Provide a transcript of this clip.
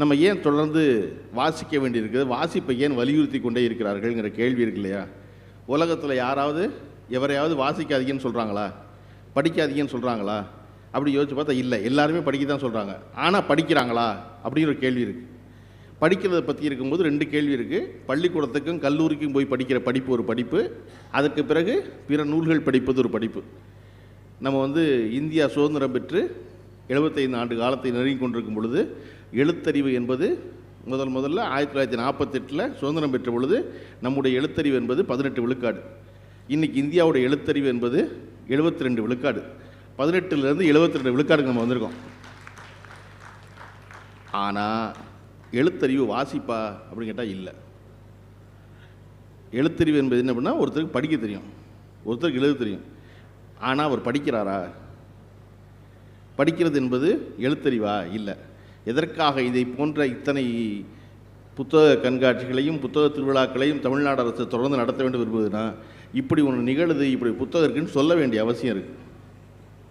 நம்ம ஏன் தொடர்ந்து வாசிக்க வேண்டியிருக்குது வாசிப்பை ஏன் வலியுறுத்தி கொண்டே இருக்கிறார்கள்ங்கிற கேள்வி இருக்கு இல்லையா? உலகத்தில் யாராவது எவரையாவது வாசிக்காதீங்கன்னு சொல்கிறாங்களா படிக்காதீங்கன்னு சொல்கிறாங்களா அப்படி யோசிச்சு பார்த்தா இல்லை. எல்லாருமே படிக்க தான் சொல்கிறாங்க ஆனால் படிக்கிறாங்களா? அப்படிங்கிற ஒரு கேள்வி இருக்குது படிக்கிறத பற்றி இருக்கும்போது ரெண்டு கேள்வி இருக்குது பள்ளிக்கூடத்துக்கும் கல்லூரிக்கும் போய் படிக்கிற படிப்பு ஒரு படிப்பு. அதுக்கு பிறகு பிற நூல்கள் படிப்பது ஒரு படிப்பு. நம்ம வந்து இந்தியா சுதந்திரம் பெற்று 75 ஆண்டு காலத்தை நெருங்கி கொண்டிருக்கும் பொழுது எழுத்தறிவு என்பது முதல் முதல்ல ஆயிரத்தி தொள்ளாயிரத்தி நாற்பத்தெட்டில் சுதந்திரம் பெற்ற பொழுது நம்முடைய எழுத்தறிவு என்பது பதினெட்டு விழுக்காடு. இன்றைக்கி இந்தியாவுடைய எழுத்தறிவு என்பது 72 ரெண்டு விழுக்காடு. பதினெட்டுலேருந்து 72 ரெண்டு விழுக்காடுக்கு நம்ம வந்திருக்கோம். ஆனால் எழுத்தறிவு வாசிப்பா அப்படின்னு கேட்டால் இல்லை. எழுத்தறிவு என்பது என்ன பண்ணால் ஒருத்தருக்கு படிக்க தெரியும். ஒருத்தருக்கு எழுத தெரியும். ஆனால் அவர் படிக்கிறாரா? படிக்கிறது என்பது எழுத்தறிவா? இல்லை. எதற்காக இதை போன்ற இத்தனை புத்தக கண்காட்சிகளையும் புத்தக திருவிழாக்களையும் தமிழ்நாடு அரசு தொடர்ந்து நடத்த வேண்டும் விரும்புதுன்னா இப்படி ஒன்று நிகழுது இப்படி புத்தகம் இருக்குன்னு சொல்ல வேண்டிய அவசியம் இருக்குது